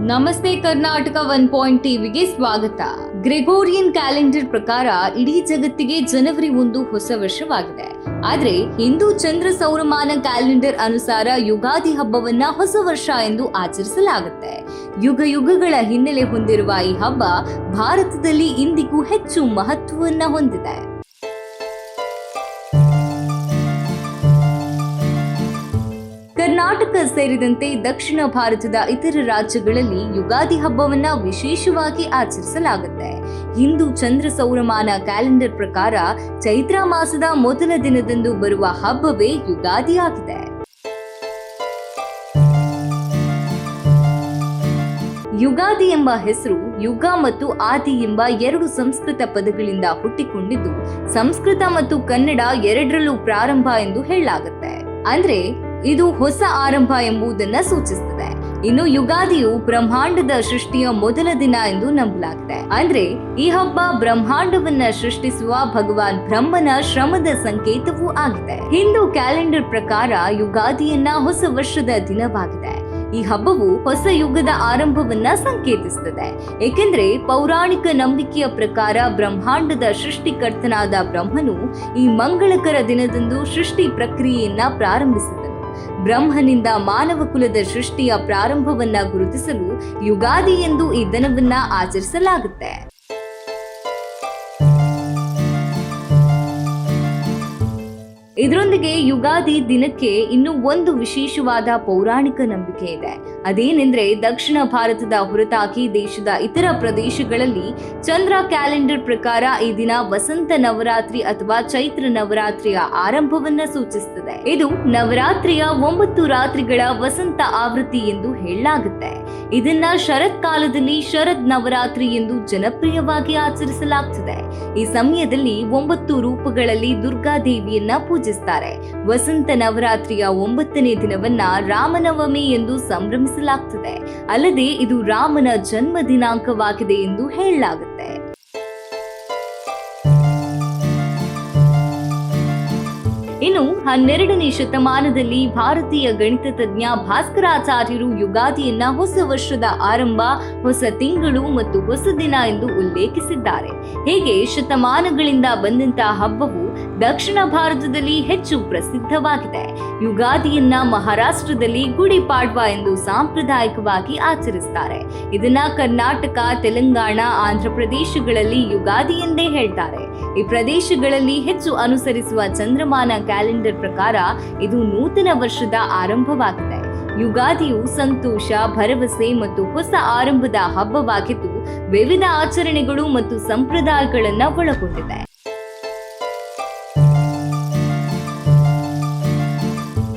ನಮಸ್ತೆ Karnataka one point ಟಿವಿಗೆ ಸ್ವಾಗತ. ಗ್ರೆಗೋರಿಯನ್ ಕ್ಯಾಲೆಂಡರ್ ಪ್ರಕಾರ ಇಡೀ ಜಗತ್ತಿಗೆ ಜನವರಿ ಒಂದು ಹೊಸ ವರ್ಷವಾಗಿದೆ. ಆದ್ರೆ ಹಿಂದೂ ಚಂದ್ರ ಸೌರಮಾನ ಕ್ಯಾಲೆಂಡರ್ ಅನುಸಾರ ಯುಗಾದಿ ಹಬ್ಬವನ್ನ ಹೊಸ ವರ್ಷ ಎಂದು ಆಚರಿಸಲಾಗುತ್ತೆ. ಯುಗ ಯುಗಗಳ ಹಿನ್ನೆಲೆ ಹೊಂದಿರುವ ಈ ಹಬ್ಬ ಭಾರತದಲ್ಲಿ ಇಂದಿಗೂ ಹೆಚ್ಚು ಮಹತ್ವವನ್ನ ಹೊಂದಿದೆ. ಕರ್ನಾಟಕ ಸೇರಿದಂತೆ ದಕ್ಷಿಣ ಭಾರತದ ಇತರ ರಾಜ್ಯಗಳಲ್ಲಿ ಯುಗಾದಿ ಹಬ್ಬವನ್ನ ವಿಶೇಷವಾಗಿ ಆಚರಿಸಲಾಗುತ್ತೆ. ಹಿಂದೂ ಚಂದ್ರ ಸೌರಮಾನ ಕ್ಯಾಲೆಂಡರ್ ಪ್ರಕಾರ ಚೈತ್ರ ಮಾಸದ ಮೊದಲ ದಿನದಂದು ಬರುವ ಹಬ್ಬವೇ ಯುಗಾದಿ ಆಗಿದೆ. ಯುಗಾದಿ ಎಂಬ ಹೆಸರು ಯುಗ ಮತ್ತು ಆದಿ ಎಂಬ ಎರಡು ಸಂಸ್ಕೃತ ಪದಗಳಿಂದ ಹುಟ್ಟಿಕೊಂಡಿದ್ದು, ಸಂಸ್ಕೃತ ಮತ್ತು ಕನ್ನಡ ಎರಡರಲ್ಲೂ ಪ್ರಾರಂಭ ಎಂದು ಹೇಳಲಾಗುತ್ತೆ. ಅಂದ್ರೆ ಇದು ಹೊಸ ಆರಂಭ ಎಂಬುದನ್ನ ಸೂಚಿಸುತ್ತದೆ. ಇನ್ನು ಯುಗಾದಿಯು ಬ್ರಹ್ಮಾಂಡದ ಸೃಷ್ಟಿಯ ಮೊದಲ ದಿನ ಎಂದು ನಂಬಲಾಗಿದೆ. ಅಂದ್ರೆ ಈ ಹಬ್ಬ ಬ್ರಹ್ಮಾಂಡವನ್ನ ಸೃಷ್ಟಿಸುವ ಭಗವಾನ್ ಬ್ರಹ್ಮನ ಶ್ರಮದ ಸಂಕೇತವೂ ಆಗಿದೆ. ಹಿಂದೂ ಕ್ಯಾಲೆಂಡರ್ ಪ್ರಕಾರ ಯುಗಾದಿಯನ್ನ ಹೊಸ ವರ್ಷದ ದಿನವಾಗಿದೆ. ಈ ಹಬ್ಬವು ಹೊಸ ಯುಗದ ಆರಂಭವನ್ನ ಸಂಕೇತಿಸುತ್ತದೆ. ಏಕೆಂದ್ರೆ ಪೌರಾಣಿಕ ನಂಬಿಕೆಯ ಪ್ರಕಾರ ಬ್ರಹ್ಮಾಂಡದ ಸೃಷ್ಟಿಕರ್ತನಾದ ಬ್ರಹ್ಮನು ಈ ಮಂಗಳಕರ ದಿನದಂದು ಸೃಷ್ಟಿ ಪ್ರಕ್ರಿಯೆಯನ್ನ ಪ್ರಾರಂಭಿಸಿದನು ಬ್ರಹ್ಮನಿಂದ ಮಾನವ ಕುಲದ ಸೃಷ್ಟಿಯ ಪ್ರಾರಂಭವನ್ನ ಗುರುತಿಸಲು ಯುಗಾದಿ ಎಂದು ಈ ದಿನವನ್ನ ಆಚರಿಸಲಾಗುತ್ತೆ. ಇದರೊಂದಿಗೆ ಯುಗಾದಿ ದಿನಕ್ಕೆ ಇನ್ನೂ ಒಂದು ವಿಶೇಷವಾದ ಪೌರಾಣಿಕ ನಂಬಿಕೆ ಇದೆ. ಅದೇನೆಂದ್ರೆ ದಕ್ಷಿಣ ಭಾರತದ ಹೊರತಾಗಿ ದೇಶದ ಇತರ ಪ್ರದೇಶಗಳಲ್ಲಿ ಚಂದ್ರ ಕ್ಯಾಲೆಂಡರ್ ಪ್ರಕಾರ ಈ ದಿನ ವಸಂತ ನವರಾತ್ರಿ ಅಥವಾ ಚೈತ್ರ ನವರಾತ್ರಿಯ ಆರಂಭವನ್ನ ಸೂಚಿಸುತ್ತದೆ ಇದು ನವರಾತ್ರಿಯ ಒಂಬತ್ತು ರಾತ್ರಿಗಳ ವಸಂತ ಆವೃತ್ತಿ ಎಂದು ಹೇಳಲಾಗುತ್ತೆ. ಇದನ್ನ ಶರತ್ ಕಾಲದಲ್ಲಿ ಶರದ್ ನವರಾತ್ರಿ ಎಂದು ಜನಪ್ರಿಯವಾಗಿ ಆಚರಿಸಲಾಗ್ತದೆ. ಈ ಸಮಯದಲ್ಲಿ ಒಂಬತ್ತು ರೂಪಗಳಲ್ಲಿ ದುರ್ಗಾ ದೇವಿಯನ್ನ ಪೂಜಿಸ್ತಾರೆ. ವಸಂತ ನವರಾತ್ರಿಯ ಒಂಬತ್ತನೇ ದಿನವನ್ನ ರಾಮನವಮಿ ಎಂದು ಸಂಭ್ರಮಿಸಲಾಗ್ತದೆ. ಅಲ್ಲದೆ ಇದು ರಾಮನ ಜನ್ಮ ದಿನಾಂಕವಾಗಿದೆ ಎಂದು ಹೇಳಲಾಗುತ್ತೆ. ಇನ್ನು ಹನ್ನೆರಡನೇ ಶತಮಾನದಲ್ಲಿ ಭಾರತೀಯ ಗಣಿತ ತಜ್ಞ ಭಾಸ್ಕರಾಚಾರ್ಯರು ಯುಗಾದಿಯನ್ನ ಹೊಸ ವರ್ಷದ ಆರಂಭ, ಹೊಸ ತಿಂಗಳು ಮತ್ತು ಹೊಸ ದಿನ ಎಂದು ಉಲ್ಲೇಖಿಸಿದ್ದಾರೆ. ಹೀಗೆ ಶತಮಾನಗಳಿಂದ ಬಂದಂತಹ ಹಬ್ಬವು ದಕ್ಷಿಣ ಭಾರತದಲ್ಲಿ ಹೆಚ್ಚು ಪ್ರಸಿದ್ಧವಾಗಿದೆ. ಯುಗಾದಿಯನ್ನ ಮಹಾರಾಷ್ಟ್ರದಲ್ಲಿ ಗುಡಿ ಪಾಡ್ವಾ ಎಂದು ಸಾಂಪ್ರದಾಯಿಕವಾಗಿ ಆಚರಿಸ್ತಾರೆ. ಇದನ್ನ ಕರ್ನಾಟಕ, ತೆಲಂಗಾಣ ಆಂಧ್ರ ಪ್ರದೇಶಗಳಲ್ಲಿ ಯುಗಾದಿ ಎಂದೇ ಹೇಳ್ತಾರೆ. ಈ ಪ್ರದೇಶಗಳಲ್ಲಿ ಹೆಚ್ಚು ಅನುಸರಿಸುವ ಚಂದ್ರಮಾನ ಕ್ಯಾಲೆಂಡರ್ ಪ್ರಕಾರ ಇದು ನೂತನ ವರ್ಷದ ಆರಂಭವಾಗಿದೆ. ಯುಗಾದಿಯು ಸಂತೋಷ, ಭರವಸೆ ಮತ್ತು ಹೊಸ ಆರಂಭದ ಹಬ್ಬವಾಗಿದ್ದು, ವಿವಿಧ ಆಚರಣೆಗಳು ಮತ್ತು ಸಂಪ್ರದಾಯಗಳನ್ನ ಒಳಗೊಂಡಿದೆ.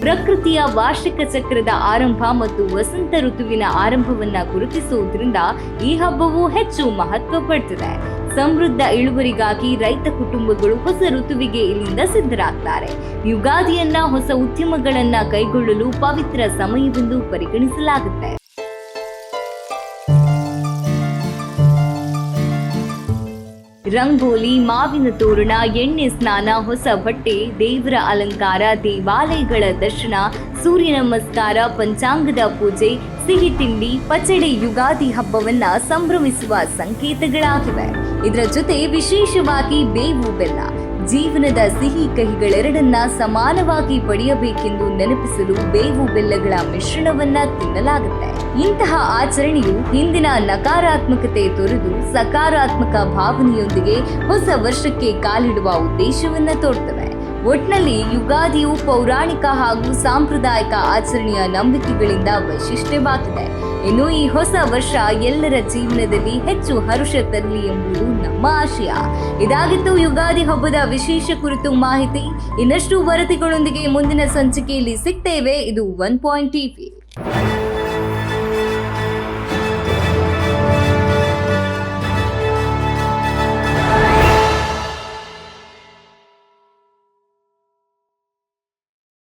ಪ್ರಕೃತಿಯ ವಾರ್ಷಿಕ ಚಕ್ರದ ಆರಂಭ ಮತ್ತು ವಸಂತ ಋತುವಿನ ಆರಂಭವನ್ನ ಗುರುತಿಸುವುದರಿಂದ ಈ ಹಬ್ಬವು ಹೆಚ್ಚು ಮಹತ್ವ ಪಡ್ತಿದೆ. ಸಮೃದ್ಧ ಇಳುವರಿಗಾಗಿ ರೈತ ಕುಟುಂಬಗಳು ಹೊಸ ಋತುವಿಗೆ ಇಲ್ಲಿಂದ ಸಿದ್ಧರಾಗ್ತಾರೆ. ಯುಗಾದಿಯನ್ನ ಹೊಸ ಉದ್ಯಮಗಳನ್ನ ಕೈಗೊಳ್ಳಲು ಪವಿತ್ರ ಸಮಯವೆಂದು ಪರಿಗಣಿಸಲಾಗುತ್ತೆ. ರಂಗೋಲಿ, ಮಾವಿನ ತೋರಣ, ಎಣ್ಣೆ ಸ್ನಾನ, ಹೊಸ ಬಟ್ಟೆ, ದೇವರ ಅಲಂಕಾರ, ದೇವಾಲಯಗಳ ದರ್ಶನ, ಸೂರ್ಯ ನಮಸ್ಕಾರ, ಪಂಚಾಂಗದ ಪೂಜೆ, ಸಿಹಿ ತಿಂಡಿ, ಪಚಡಿ ಯುಗಾದಿ ಹಬ್ಬವನ್ನ ಸಂಭ್ರಮಿಸುವ ಸಂಕೇತಗಳಾಗಿವೆ. ಇದರ ಜೊತೆ ವಿಶೇಷವಾಗಿ ಬೇವು ಬೆಲ್ಲ. ಜೀವನದ ಸಿಹಿ ಕಹಿಗಳೆರಡನ್ನ ಸಮಾನವಾಗಿ ಪಡೆಯಬೇಕೆಂದು ನೆನಪಿಸಲು ಬೇವು ಬೆಲ್ಲಗಳ ಮಿಶ್ರಣವನ್ನ ತಿನ್ನಲಾಗುತ್ತೆ. ಇಂತಹ ಆಚರಣೆಯು ಹಿಂದಿನ ನಕಾರಾತ್ಮಕತೆ ತೊರೆದು ಸಕಾರಾತ್ಮಕ ಭಾವನೆಯೊಂದಿಗೆ ಹೊಸ ವರ್ಷಕ್ಕೆ ಕಾಲಿಡುವ ಉದ್ದೇಶವನ್ನ ತೋರ್ತವೆ ಒಟ್ನಲ್ಲಿ ಯುಗಾದಿಯು ಪೌರಾಣಿಕ ಹಾಗೂ ಸಾಂಪ್ರದಾಯಿಕ ಆಚರಣೆಯ ನಂಬಿಕೆಗಳಿಂದ ವೈಶಿಷ್ಟ್ಯವಾಗಿದೆ. ಇನ್ನು ಈ ಹೊಸ ವರ್ಷ ಎಲ್ಲರ ಜೀವನದಲ್ಲಿ ಹೆಚ್ಚು ಹರುಷ ತರಲಿ ಎಂಬುದು ನಮ್ಮ ಆಶಯ. ಇದಾಗಿತ್ತು ಯುಗಾದಿ ಹಬ್ಬದ ವಿಶೇಷ ಕುರಿತು ಮಾಹಿತಿ. ಇನ್ನಷ್ಟು ವರದಿಗಳೊಂದಿಗೆ ಮುಂದಿನ ಸಂಚಿಕೆಯಲ್ಲಿ ಸಿಗ್ತೇವೆ. ಇದು ಒನ್ ಪಾಯಿಂಟ್ ಟಿವಿ.